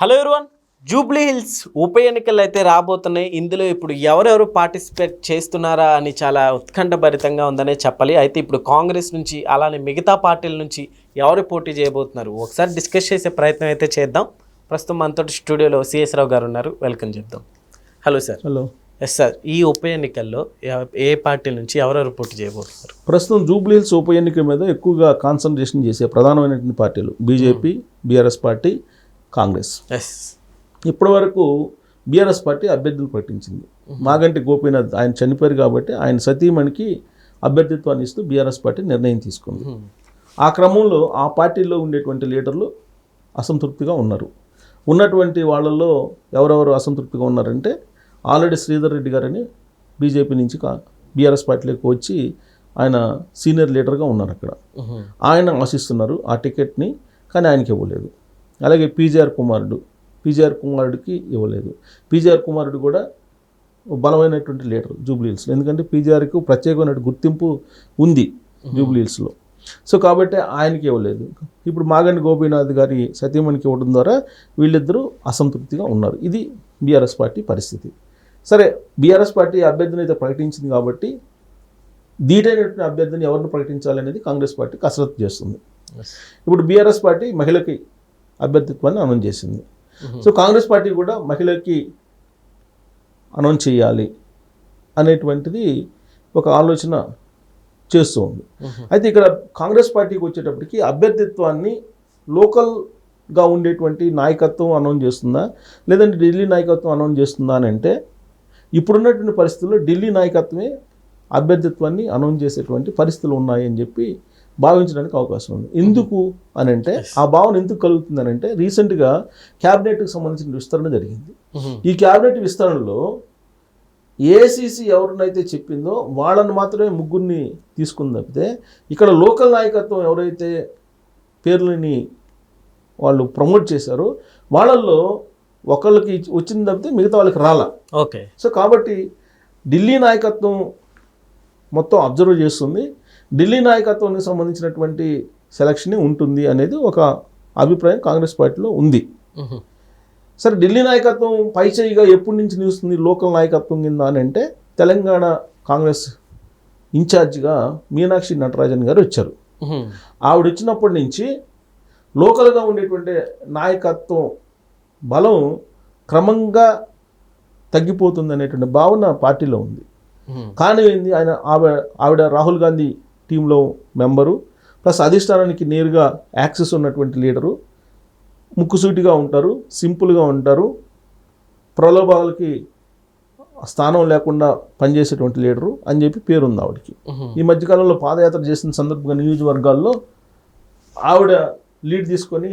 Hello everyone Jubilee hills ఉప ఎన్నికలు అయితే రాబోతున్నాయి. ఇందులో ఇప్పుడు ఎవరెవరు పార్టిసిపేట్ చేస్తున్నారా అని చాలా ఉత్కంఠభరితంగా ఉందనే చెప్పాలి. అయితే ఇప్పుడు కాంగ్రెస్ నుంచి అలానే మిగతా పార్టీల నుంచి ఎవరు పోటీ చేయబోతున్నారు? ఒకసారి డిస్కస్ చేసే ప్రయత్నం అయితే చేద్దాం. ప్రస్తుతం మనతో స్టూడియోలో సిఎస్ రావు గారు ఉన్నారు. వెల్కమ్ చెప్దాం. Hello sir hello yes sir ఈ ఉప ఎన్నికల్లో ఏ పార్టీ నుంచి ఎవరెవరు పోటీ చేయబోతున్నారు? ప్రస్తుతం జూబ్లీహిల్స్ ఉప ఎన్నిక మీద ఎక్కువగా కాన్సన్ట్రేషన్ చేసే ప్రధానమైనటువంటి పార్టీలు బీజేపీ బీఆర్ఎస్ పార్టీ కాంగ్రెస్. ఇప్పటి వరకు బీఆర్ఎస్ పార్టీ అభ్యర్థులు ప్రకటించింది మాగంటి గోపీనాథ్ ఆయన చనిపోయారు కాబట్టి ఆయన సతీమణికి అభ్యర్థిత్వాన్ని ఇస్తూ బీఆర్ఎస్ పార్టీ నిర్ణయం తీసుకుంది. ఆ క్రమంలో ఆ పార్టీలో ఉండేటువంటి లీడర్లు అసంతృప్తిగా ఉన్నారు. ఉన్నటువంటి వాళ్ళల్లో ఎవరెవరు అసంతృప్తిగా ఉన్నారంటే ఆల్రెడీ శ్రీధర్ రెడ్డి గారని బీజేపీ నుంచి కా బీఆర్ఎస్ పార్టీలోకి వచ్చి ఆయన సీనియర్ లీడర్గా ఉన్నారు అక్కడ. ఆయన ఆశిస్తున్నారు ఆ టికెట్ని కానీ ఆయనకి ఇవ్వలేదు. అలాగే పీజీఆర్ కుమారుడు. పీజీఆర్ కుమారుడికి ఇవ్వలేదు. పీజీఆర్ కుమారుడు కూడా బలమైనటువంటి లీడర్ జూబ్లీహిల్స్లో ఎందుకంటే పీజీఆర్కు ప్రత్యేకమైన గుర్తింపు ఉంది జూబ్లీహిల్స్లో. సో కాబట్టి ఆయనకి ఇవ్వలేదు. ఇప్పుడు మాగండి గోపీనాథ్ గారి సతీమణికి ఇవ్వడం ద్వారా వీళ్ళిద్దరూ అసంతృప్తిగా ఉన్నారు. ఇది బీఆర్ఎస్ పార్టీ పరిస్థితి. సరే బీఆర్ఎస్ పార్టీ అభ్యర్థిని అయితే ప్రకటించింది కాబట్టి ధీటైనటువంటి అభ్యర్థిని ఎవరిని ప్రకటించాలనేది కాంగ్రెస్ పార్టీ కసరత్తు చేస్తుంది. ఇప్పుడు బీఆర్ఎస్ పార్టీ మహిళకి అభ్యర్థిత్వాన్ని అనౌన్స్ చేసింది. సో కాంగ్రెస్ పార్టీ కూడా మహిళకి అనౌన్స్ చేయాలి అనేటువంటిది ఒక ఆలోచన చేస్తూ ఉంది. అయితే ఇక్కడ కాంగ్రెస్ పార్టీకి వచ్చేటప్పటికి అభ్యర్థిత్వాన్ని లోకల్గా ఉండేటువంటి నాయకత్వం అనౌన్స్ చేస్తుందా? లేదంటే ఢిల్లీ నాయకత్వం అనౌన్స్ చేస్తుందా అని అంటే ఇప్పుడున్నటువంటి పరిస్థితుల్లో ఢిల్లీ నాయకత్వమే అభ్యర్థిత్వాన్ని అనౌన్స్ చేసేటువంటి పరిస్థితులు ఉన్నాయని చెప్పి భావించడానికి అవకాశం ఉంది. ఎందుకు అని అంటే ఆ భావన ఎందుకు కలుగుతుంది అని అంటే రీసెంట్గా క్యాబినెట్కి సంబంధించిన విస్తరణ జరిగింది. ఈ క్యాబినెట్ విస్తరణలో ఏసీసీ ఎవరినైతే చెప్పిందో వాళ్ళని మాత్రమే ముగ్గురిని తీసుకుని తప్పితే ఇక్కడ లోకల్ నాయకత్వం ఎవరైతే పేర్లని వాళ్ళు ప్రమోట్ చేశారో వాళ్ళల్లో ఒకళ్ళకి వచ్చింది తప్పితే మిగతా వాళ్ళకి రాలా. ఓకే. సో కాబట్టి ఢిల్లీ నాయకత్వం మొత్తం అబ్జర్వ్ చేస్తుంది. ఢిల్లీ నాయకత్వానికి సంబంధించినటువంటి సెలక్షనే ఉంటుంది అనేది ఒక అభిప్రాయం కాంగ్రెస్ పార్టీలో ఉంది. సరే ఢిల్లీ నాయకత్వం పైచేయిగా ఎప్పటి నుంచి నిలుస్తుంది? లోకల్ నాయకత్వం కింద అని అంటే తెలంగాణ కాంగ్రెస్ ఇన్ఛార్జిగా మీనాక్షి నటరాజన్ గారు వచ్చారు. ఆవిడ వచ్చినప్పటి నుంచి లోకల్గా ఉండేటువంటి నాయకత్వం బలం క్రమంగా తగ్గిపోతుంది అనేటువంటి భావన పార్టీలో ఉంది. కానీ ఏంది? ఆయన ఆవిడ ఆవిడ రాహుల్ గాంధీ టీంలో మెంబరు ప్లస్ అధిష్టానానికి నేరుగా యాక్సెస్ ఉన్నటువంటి లీడరు. ముక్కుసూటిగా ఉంటారు సింపుల్గా ఉంటారు. ప్రలోభాలకి స్థానం లేకుండా పనిచేసేటువంటి లీడరు అని చెప్పి పేరుంది ఆవిడకి. ఈ మధ్యకాలంలో పాదయాత్ర చేసిన సందర్భంగా నియోజకవర్గాల్లో ఆవిడ లీడ్ తీసుకొని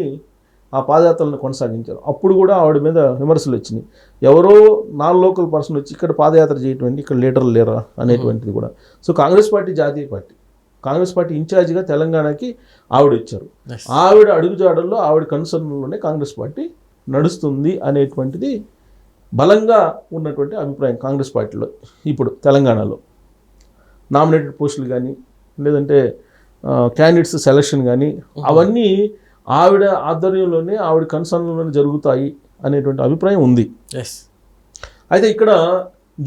ఆ పాదయాత్రలను కొనసాగించారు. అప్పుడు కూడా ఆవిడ మీద విమర్శలు వచ్చినాయి. ఎవరో నాన్ లోకల్ పర్సన్ వచ్చి ఇక్కడ పాదయాత్ర చేయటువంటి ఇక్కడ లీడర్లు లేరా అనేటువంటిది కూడా. సో కాంగ్రెస్ పార్టీ జాతీయ పార్టీ. కాంగ్రెస్ పార్టీ ఇన్ఛార్జిగా తెలంగాణకి ఆవిడ Yes. ఆవిడ అడుగుజాడల్లో ఆవిడ కన్సర్న్లోనే కాంగ్రెస్ పార్టీ నడుస్తుంది అనేటువంటిది బలంగా ఉన్నటువంటి అభిప్రాయం కాంగ్రెస్ పార్టీలో ఇప్పుడు తెలంగాణలో. నామినేటెడ్ పోస్టులు కానీ లేదంటే క్యాండిడేట్స్ సెలక్షన్ కానీ అవన్నీ ఆవిడ ఆధ్వర్యంలోనే ఆవిడ కన్సర్న్లోనే జరుగుతాయి అనేటువంటి అభిప్రాయం ఉంది. అయితే ఇక్కడ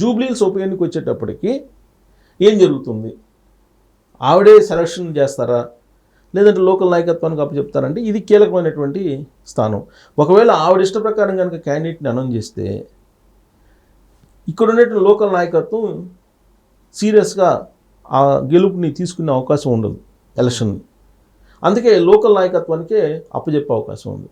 జూబ్లీల్స్ ఉప ఎన్నిక వచ్చేటప్పటికి ఏం జరుగుతుంది? ఆవిడే సెలక్షన్ చేస్తారా? లేదంటే లోకల్ నాయకత్వానికి అప్పచెప్తారంటే ఇది కీలకమైనటువంటి స్థానం. ఒకవేళ ఆవిడ ఇష్ట ప్రకారం కనుక క్యాండిడేట్ని అనౌన్స్ చేస్తే ఇక్కడ ఉన్నటువంటి లోకల్ నాయకత్వం సీరియస్గా ఆ గెలుపుని తీసుకునే అవకాశం ఉండదు ఎలక్షన్ని అందుకే లోకల్ నాయకత్వానికే అప్పచెప్పే అవకాశం ఉంది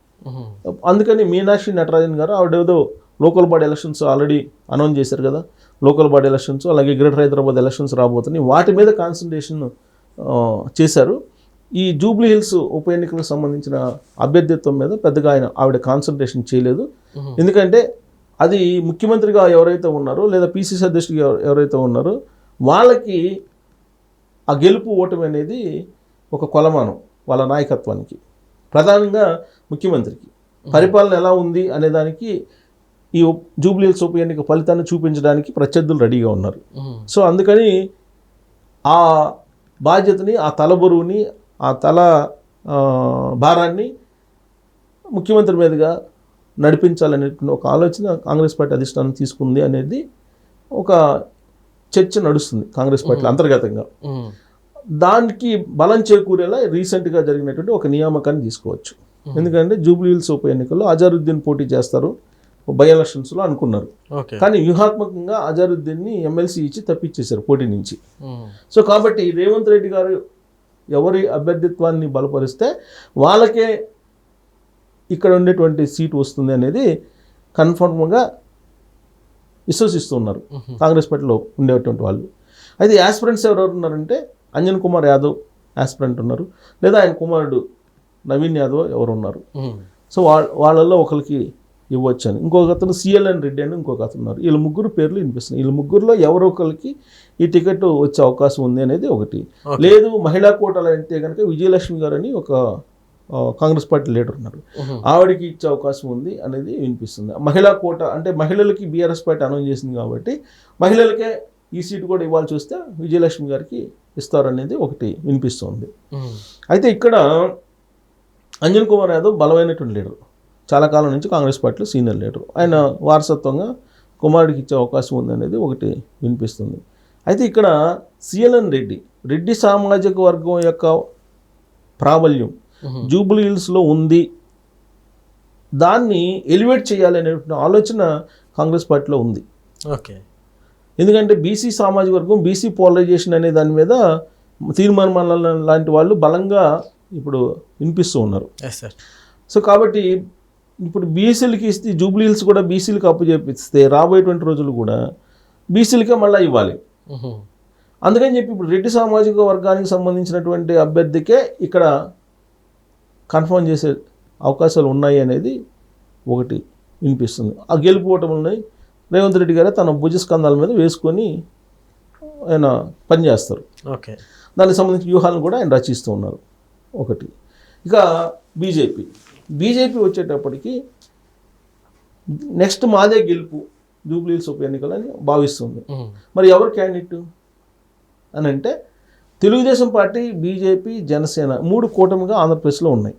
అందుకని మీనాక్షి నటరాజన్ గారు ఆవిడ ఏదో local body elections already announce చేశారు కదా లోకల్ బాడీ ఎలక్షన్స్ అలాగే గ్రేటర్ హైదరాబాద్ ఎలక్షన్స్ రాబోతున్నాయి. వాటి మీద కాన్సన్ట్రేషన్ చేశారు. ఈ జూబ్లీ హిల్స్ ఉప ఎన్నికలకు సంబంధించిన అభ్యర్థిత్వం మీద పెద్దగా ఆయన ఆవిడ కాన్సన్ట్రేషన్ చేయలేదు. ఎందుకంటే అది ముఖ్యమంత్రిగా ఎవరైతే ఉన్నారో లేదా పిసిసి అధ్యక్షుడిగా ఎవ- ఎవరైతే ఉన్నారో వాళ్ళకి ఆ గెలుపు ఓటమి అనేది ఒక కొలమానం వాళ్ళ నాయకత్వానికి. ప్రధానంగా ముఖ్యమంత్రికి. పరిపాలన ఎలా ఉంది అనే దానికి ఈ ఉప్- జూబ్లీ హిల్స్ ఉప ఎన్నిక ఫలితాన్ని చూపించడానికి ప్రత్యర్థులు రెడీగా ఉన్నారు. సో అందుకని ఆ బాధ్యతని ఆ తల బరువుని ఆ తల భారాన్ని ముఖ్యమంత్రి మీదుగా నడిపించాలనేటువంటి ఒక ఆలోచన కాంగ్రెస్ పార్టీ అధిష్టానం తీసుకుంది అనేది ఒక చర్చ నడుస్తుంది కాంగ్రెస్ పార్టీ అంతర్గతంగా. దానికి బలం చేకూరేలా రీసెంట్గా జరిగినటువంటి ఒక నియామకాన్ని తీసుకోవచ్చు. ఎందుకంటే జూబ్లీ హిల్స్ ఉప ఎన్నికల్లో అజారుద్దీన్ పోటీ చేస్తారు. బై ఎలక్షన్స్లో అనుకున్నారు కానీ వ్యూహాత్మకంగా అజారుద్దీన్ని ఎమ్మెల్సీ ఇచ్చి తప్పించేశారు పోటీ నుంచి. సో కాబట్టి రేవంత్ రెడ్డి గారు ఎవరి అభ్యర్థిత్వాన్ని బలపరిస్తే వాళ్ళకే ఇక్కడ ఉండేటువంటి సీట్ వస్తుంది అనేది కన్ఫర్మ్గా విశ్వసిస్తున్నారు. కాంగ్రెస్ పార్టీలో ఉండేటువంటి వాళ్ళు. అయితే యాస్పిరెంట్స్ ఎవరెవరు ఉన్నారంటే అంజన్ కుమార్ యాదవ్ యాస్పిరెంట్ ఉన్నారు. లేదా ఆయన కుమారుడు నవీన్ యాదవ్ ఎవరు ఉన్నారు. సో వాళ్ళ వాళ్ళల్లో ఒకరికి ఇవ్వచ్చు అని ఇంకొక అతను సిఎల్ఎన్ రెడ్డి అని ఇంకొక అతను ఉన్నారు. వీళ్ళ ముగ్గురు పేర్లు వినిపిస్తున్నాయి. వీళ్ళ ముగ్గురులో ఎవరో ఒకరికి ఈ టికెట్ వచ్చే అవకాశం ఉంది అనేది ఒకటి. లేదు మహిళా కోటాలు అయితే కనుక విజయలక్ష్మి గారు అని ఒక కాంగ్రెస్ పార్టీ లీడర్ ఉన్నారు. ఆవిడకి ఇచ్చే అవకాశం ఉంది అనేది వినిపిస్తుంది. మహిళా కోట అంటే మహిళలకి బీఆర్ఎస్ పార్టీ అనౌన్స్ చేసింది కాబట్టి మహిళలకే ఈ సీటు కూడా ఇవ్వాల్సి వస్తే విజయలక్ష్మి గారికి ఇస్తారనేది ఒకటి వినిపిస్తుంది. అయితే ఇక్కడ అంజన్ కుమార్ యాదవ్ బలమైనటువంటి లీడర్. చాలా కాలం నుంచి కాంగ్రెస్ పార్టీలో సీనియర్ లీడర్. ఆయన వారసత్వంగా కుమారుడికి ఇచ్చే అవకాశం ఉంది అనేది ఒకటి వినిపిస్తుంది. అయితే ఇక్కడ సిఎల్ఎన్ రెడ్డి రెడ్డి సామాజిక వర్గం యొక్క ప్రాబల్యం. జూబ్లీ హిల్స్లో ఉంది. దాన్ని ఎలివేట్ చేయాలనేటువంటి ఆలోచన కాంగ్రెస్ పార్టీలో ఉంది. ఓకే. ఎందుకంటే బీసీ సామాజిక వర్గం బీసీ పోలరైజేషన్ అనే దాని మీద తీర్మానం లాంటి వాళ్ళు బలంగా ఇప్పుడు వినిపిస్తూ ఉన్నారు. సో కాబట్టి ఇప్పుడు బీసీలకి ఇస్తే జూబ్లీ హిల్స్ కూడా బీసీలకు అప్పు చేపిస్తే రాబోయేటువంటి రోజులు కూడా బీసీలకే మళ్ళీ ఇవ్వాలి. అందుకని చెప్పి ఇప్పుడు రెడ్డి సామాజిక వర్గానికి సంబంధించినటువంటి అభ్యర్థికే ఇక్కడ కన్ఫర్మ్ చేసే అవకాశాలు ఉన్నాయి అనేది ఒకటి వినిపిస్తుంది. ఆ గెలుపు ఓటములని రేవంత్ రెడ్డి గారే తన భుజస్కంధాల మీద వేసుకొని ఆయన పనిచేస్తారు ఓకే. దానికి సంబంధించిన వ్యూహాలను కూడా ఆయన రచిస్తూ ఉన్నారు. ఒకటి. ఇక బీజేపీ. బీజేపీ వచ్చేటప్పటికి నెక్స్ట్ మాదే గెలుపు జూబ్లీహిల్స్ ఉప ఎన్నికలని భావిస్తుంది. మరి ఎవరు క్యాండిడేట్? అని అంటే తెలుగుదేశం పార్టీ బీజేపీ జనసేన మూడు కూటమిగా ఆంధ్రప్రదేశ్లో ఉన్నాయి.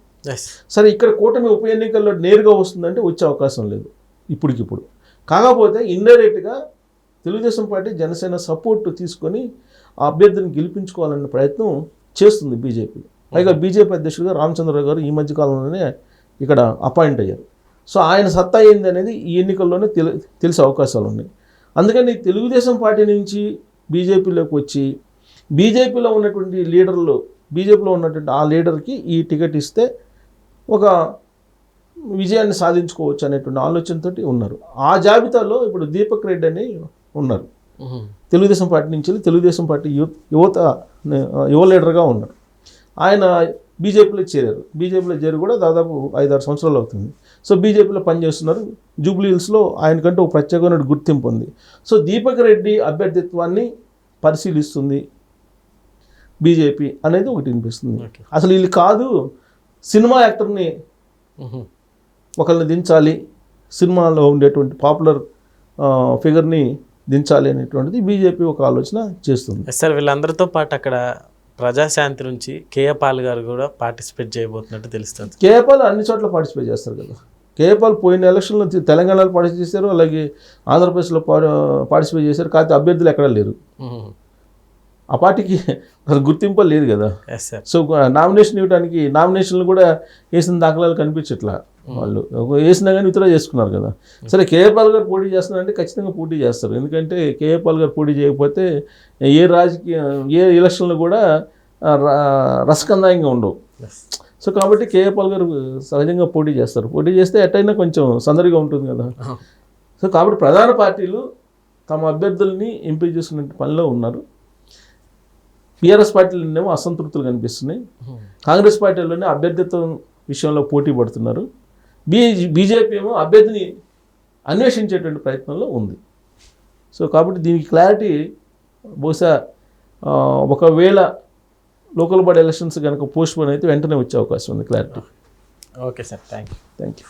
సరే ఇక్కడ కూటమి ఉప ఎన్నికల్లో నేరుగా వస్తుందంటే వచ్చే అవకాశం లేదు ఇప్పటికిప్పుడు. కాకపోతే ఇండైరెక్ట్గా తెలుగుదేశం పార్టీ జనసేన సపోర్ట్ తీసుకొని ఆ అభ్యర్థిని గెలిపించుకోవాలనే ప్రయత్నం చేస్తుంది బీజేపీ. పైగా బీజేపీ అధ్యక్షుడిగా రామచంద్రరావు గారు ఈ మధ్య కాలంలోనే ఇక్కడ అపాయింట్ అయ్యారు. సో ఆయన సత్తా ఏంది అనేది ఈ ఎన్నికల్లోనే తెలి తెలిసే అవకాశాలు ఉన్నాయి. అందుకని తెలుగుదేశం పార్టీ నుంచి బీజేపీలోకి వచ్చి బీజేపీలో ఉన్నటువంటి లీడర్లు బీజేపీలో ఉన్నటువంటి ఆ లీడర్కి ఈ టికెట్ ఇస్తే ఒక విజయాన్ని సాధించుకోవచ్చు అనేటువంటి ఆలోచనతోటి ఉన్నారు. ఆ జాబితాలో ఇప్పుడు దీపక్ రెడ్డి అని ఉన్నారు. తెలుగుదేశం పార్టీ నుంచి తెలుగుదేశం పార్టీ యువ యువత యువ లీడర్గా ఉన్నారు. ఆయన బీజేపీలో చేరారు. బీజేపీలో చేరి కూడా దాదాపు ఐదారు సంవత్సరాలు అవుతుంది. సో బీజేపీలో పనిచేస్తున్నారు జూబ్లీ హిల్స్లో ఆయనకంటే ఒక ప్రత్యేకమైన గుర్తింపు ఉంది. సో దీపక్ రెడ్డి అభ్యర్థిత్వాన్ని పరిశీలిస్తుంది బీజేపీ అనేది ఒకటి వినిపిస్తుంది. అసలు వీళ్ళు కాదు సినిమా యాక్టర్ని. ఒకరిని దించాలి సినిమాలో ఉండేటువంటి పాపులర్ ఫిగర్ని దించాలి అనేటువంటిది బీజేపీ ఒక ఆలోచన చేస్తుంది. సార్ వీళ్ళందరితో పాటు అక్కడ ప్రజాశాంతి నుంచి కేఏ పాల్ గారు కూడా పార్టిసిపేట్ చేయబోతున్నట్టు తెలుస్తుంది. కేపాల్ అన్ని చోట్ల పార్టిసిపేట్ చేస్తారు కదా. కేపాల్ పోయిన ఎలక్షన్లో తెలంగాణలో పార్టిసిపేట్ చేశారు అలాగే ఆంధ్రప్రదేశ్లో పార్టిసిపేట్ చేశారు కాకపోతే అభ్యర్థులు ఎక్కడా లేరు. ఆ పార్టీకి గుర్తింపు లేదు కదా. సో నామినేషన్ ఇవ్వడానికి నామినేషన్లు కూడా వేసిన దాఖలాలు కనిపించట్లా వాళ్ళు. ఒక వేసినా కానీ విత్డ్రా చేసుకున్నారు కదా. సరే కేఏపాల్ గారు పోటీ చేస్తున్నారంటే ఖచ్చితంగా పోటీ చేస్తారు. ఎందుకంటే కేఏపాల్ గారు పోటీ చేయకపోతే ఏ రాజకీయ ఏ ఎలక్షన్లు కూడా రసకందాయంగా ఉండవు. సో కాబట్టి కేఏపాల్ గారు సహజంగా పోటీ చేస్తారు. పోటీ చేస్తే ఎట్టయినా కొంచెం సందడిగా ఉంటుంది కదా. సో కాబట్టి ప్రధాన పార్టీలు తమ అభ్యర్థుల్ని ఎంపిక చేసుకునే పనిలో ఉన్నారు. టీఆర్ఎస్ పార్టీలోనేమో అసంతృప్తులు కనిపిస్తున్నాయి. కాంగ్రెస్ పార్టీలోనే అభ్యర్థిత్వం విషయంలో పోటీ పడుతున్నారు. బీ బీజేపీ ఏమో అభ్యర్థిని అన్వేషించేటువంటి ప్రయత్నంలో ఉంది. సో కాబట్టి దీనికి క్లారిటీ బహుశా ఒకవేళ లోకల్ బాడీ ఎలక్షన్స్ కనుక పోస్ట్ పోన్ అయితే వెంటనే వచ్చే అవకాశం ఉంది clarity okay sir thank you thank you